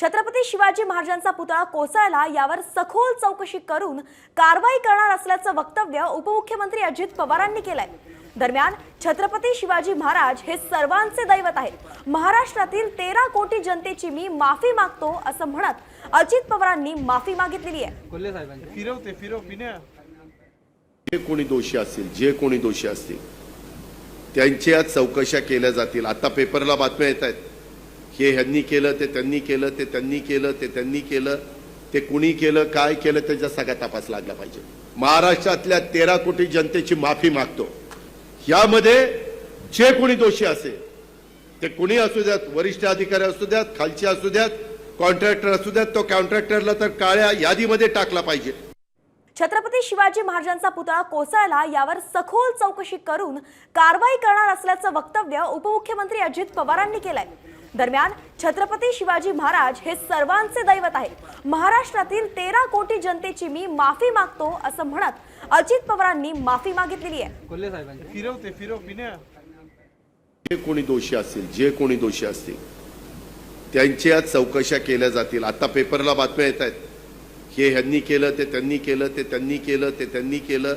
छत्रपती शिवाजी महाराजांचा पुतळा कोसळला यावर सखोल चौकशी करून कारवाई करणार असल्याचं वक्तव्य उपमुख्यमंत्री अजित पवारांनी केलंय. दरम्यान छत्रपती शिवाजी महाराज हे सर्वांचे दैवत आहेत. महाराष्ट्रातील तेरा कोटी जनतेची मी माफी मागतो असं म्हणत अजित पवारांनी माफी मागितलेली आहे. फिरवते फिरव जे कोणी दोषी असतील जे कोणी दोषी असतील त्यांच्या चौकशा केल्या जातील. आता पेपरला बातम्या येत आहेत. हे ह्यांनी केलं ते त्यांनी केलं ते त्यांनी केलं ते त्यांनी केलं ते कुणी केलं काय केलं त्याचा सगळा तपास लागला पाहिजे. महाराष्ट्रातल्या तेरा कोटी जनतेची माफी मागतो. यामध्ये जे कोणी दोषी असेल ते कुणी असू द्यात वरिष्ठ अधिकारी असू द्यात खालचे असू द्यात कॉन्ट्रॅक्टर असू द्यात तो कॉन्ट्रॅक्टरला तर काळ्या यादीमध्ये टाकला पाहिजे. छत्रपती शिवाजी महाराजांचा पुतळा कोसळला यावर सखोल चौकशी करून कारवाई करणार असल्याचं वक्तव्य उपमुख्यमंत्री अजित पवारांनी केलंय. दरम्यान छत्रपती शिवाजी महाराज हे सर्वांचे दैवत आहेत. महाराष्ट्रातील तेरा कोटी जनतेची मी माफी मागतो असं म्हणत अजित पवारांनी माफी मागितलेली आहे. फिरवते फिरव जे कोणी दोषी असतील जे कोणी दोषी असतील त्यांच्या चौकशा केल्या जातील. आता पेपरला बातम्या येत आहेत. हे ह्यांनी केलं ते त्यांनी केलं ते त्यांनी केलं ते त्यांनी केलं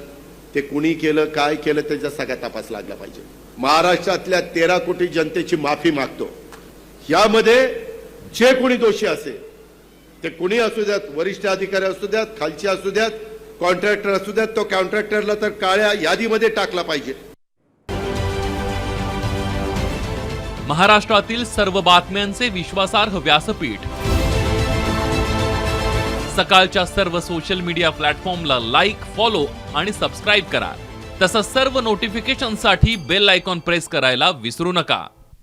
ते कुणी केलं काय केलं त्याचा सगळा तपास लागला पाहिजे. महाराष्ट्रातल्या तेरा कोटी जनतेची माफी मागतो. यामध्ये जे कोणी दोषी असेल ते कुणी असू द्यात वरिष्ठ अधिकारी असू द्यात खालचे असू द्यात कॉन्ट्रॅक्टर असू द्यात तो कॉन्ट्रॅक्टरला तर काळ्या यादीमध्ये टाकला पाहिजे. महाराष्ट्रातील सर्व बातम्यांचे विश्वासार्ह व्यासपीठ. सकाळच्या सर्व सोशल मीडिया प्लॅटफॉर्मला लाईक फॉलो आणि सबस्क्राईब करा. तसंच सर्व नोटिफिकेशनसाठी बेल आयकॉन प्रेस करायला विसरू नका.